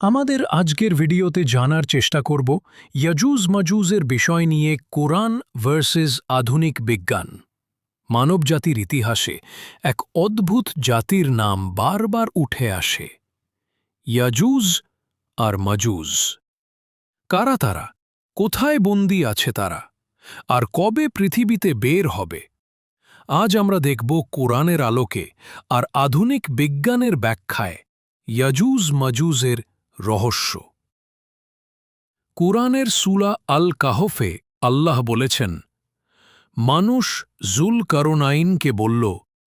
আমাদের আজকের ভিডিওতে জানার চেষ্টা করব ইয়াজুজ মাজুজের বিষয় নিয়ে কোরআন ভার্সেস আধুনিক বিজ্ঞান। মানবজাতির ইতিহাসে এক অদ্ভুত জাতির নাম বারবার উঠে আসে। ইয়াজুজ আর মাজুজ। কারা তারা? কোথায় বন্দী আছে তারা? আর কবে পৃথিবীতে বের হবে? আজ আমরা দেখব কোরআনের আলোকে আর আধুনিক বিজ্ঞানের ব্যাখ্যায় ইয়াজুজ মাজুজের রহস্য। কোরআনের সুলা আল কাহফে আল্লাহ বলেছেন, মানুষ জুল কারোনাইনকে বলল,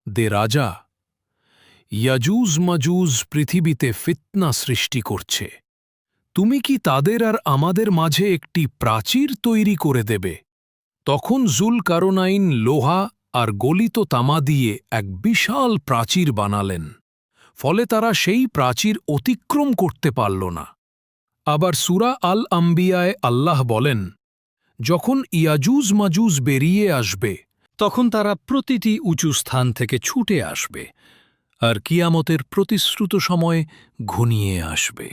দে রাজা, ইয়াজুজ মাজুজ পৃথিবীতে ফিতনা সৃষ্টি করছে। তুমি কি তাদের আর আমাদের মাঝে একটি প্রাচীর তৈরি করে দেবে তখন জুল কারোনাইন লোহা আর গলিত তামা দিয়ে এক বিশাল প্রাচীর বানালেন। ফলে তারা সেই প্রাচীর অতিক্রম করতে পারল না। আবার সুরা আল আম্বিয়ায় আল্লাহ বলেন, যখন ইয়াজুজ মাজুজ বেরিয়ে আসবে, তখন তারা প্রতিটি উঁচু স্থান থেকে ছুটে আসবে আর কিয়ামতের প্রতিশ্রুত সময় ঘনিয়ে আসবে।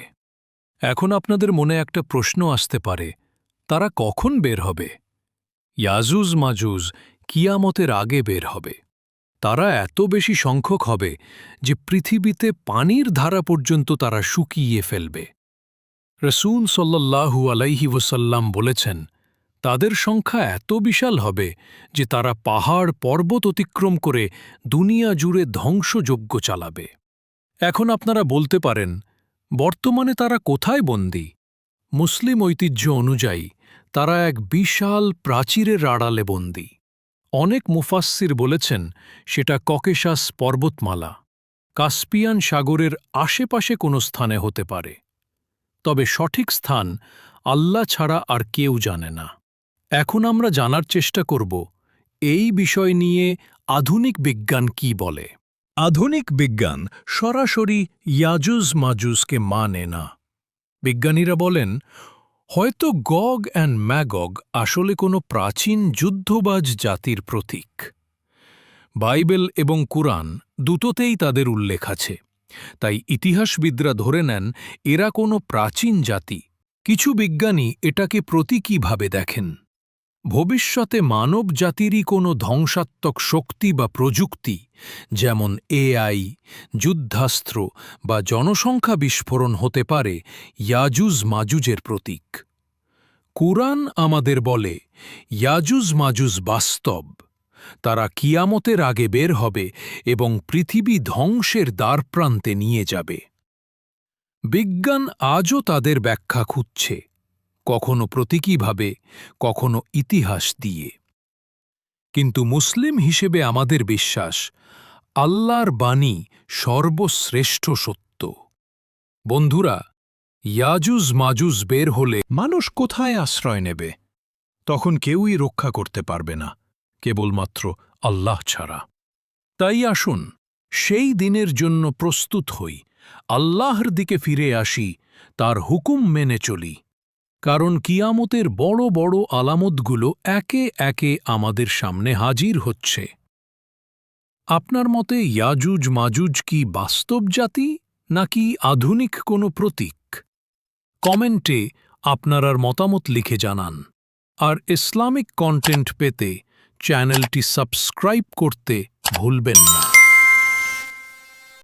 এখন আপনাদের মনে একটা প্রশ্ন আসতে পারে, তারা কখন বের হবে? ইয়াজুজ মাজুজ কিয়ামতের আগে বের হবে। তারা এত বেশি সংখ্যক হবে যে পৃথিবীতে পানির ধারা পর্যন্ত তারা শুকিয়ে ফেলবে। রসুন সল্লাল্লাহু আলাইহি ওসাল্লাম বলেছেন, তাদের সংখ্যা এত বিশাল হবে যে তারা পাহাড় পর্বত অতিক্রম করে দুনিয়া জুড়ে ধ্বংসযজ্ঞ চালাবে। এখন আপনারা বলতে পারেন, বর্তমানে তারা কোথায় বন্দী? মুসলিম ঐতিহ্য অনুযায়ী, তারা এক বিশাল প্রাচীরের আড়ালে বন্দী। অনেক মুফাস্সির বলেছেন সেটা ককেশাস পর্বতমালা। কাস্পিয়ান সাগরের আশেপাশে কোনো স্থানে হতে পারে। তবে সঠিক স্থান আল্লাহ ছাড়া আর কেউ জানে না। এখন আমরা জানার চেষ্টা করব, এই বিষয় নিয়ে আধুনিক বিজ্ঞান কি বলে? আধুনিক বিজ্ঞান সরাসরি ইয়াজুজ মাজুজকে মানে না। বিজ্ঞানীরা বলেন হয়তো গগ অ্যান্ড ম্যাগগ আসলে কোনো প্রাচীন যুদ্ধবাজ জাতির প্রতীক। বাইবেল এবং কুরআন দুটোতেই তাদের উল্লেখ আছে। তাই ইতিহাসবিদরা ধরে নেন, এরা কোনো প্রাচীন জাতি। কিছু বিজ্ঞানী এটাকে প্রতীকীভাবে দেখেন। ভবিষ্যতে মানব জাতিরই কোনো ধ্বংসাত্মক শক্তি বা প্রযুক্তি, যেমন এআই, যুদ্ধাস্ত্র বা জনসংখ্যা বিস্ফোরণ হতে পারে ইয়াজুজ মাজুজের প্রতীক। কুরআন আমাদের বলে, ইয়াজুজ মাজুজ বাস্তব। তারা কিয়ামতের আগে বের হবে এবং পৃথিবী ধ্বংসের দ্বারপ্রান্তে নিয়ে যাবে। বিজ্ঞান আজও তাদের ব্যাখ্যা খুঁজছে। কখনো প্রতীকীভাবে কখনো ইতিহাস দিয়ে। কিন্তু মুসলিম হিসেবে আমাদের বিশ্বাস, আল্লাহর বাণী সর্বশ্রেষ্ঠ সত্য। বন্ধুরা, ইয়াজুজ মাজুজ বের হলে মানুষ কোথায় আশ্রয় নেবে? তখন কেউই রক্ষা করতে পারবে না, কেবলমাত্র আল্লাহ ছাড়া। তাই আসুন, সেই দিনের জন্য প্রস্তুত হই, আল্লাহর দিকে ফিরে আসি, তার হুকুম মেনে চলি। কারণ কিয়ামতের বড় বড় আলামতগুলো একে একে আমাদের সামনে হাজির হচ্ছে। আপনার মতে ইয়াজুজ মাজুজ কি বাস্তব জাতি নাকি আধুনিক কোনো প্রতীক? কমেন্টে আপনারার মতামত লিখে জানান। আর ইসলামিক কন্টেন্ট পেতে চ্যানেলটি সাবস্ক্রাইব করতে ভুলবেন না।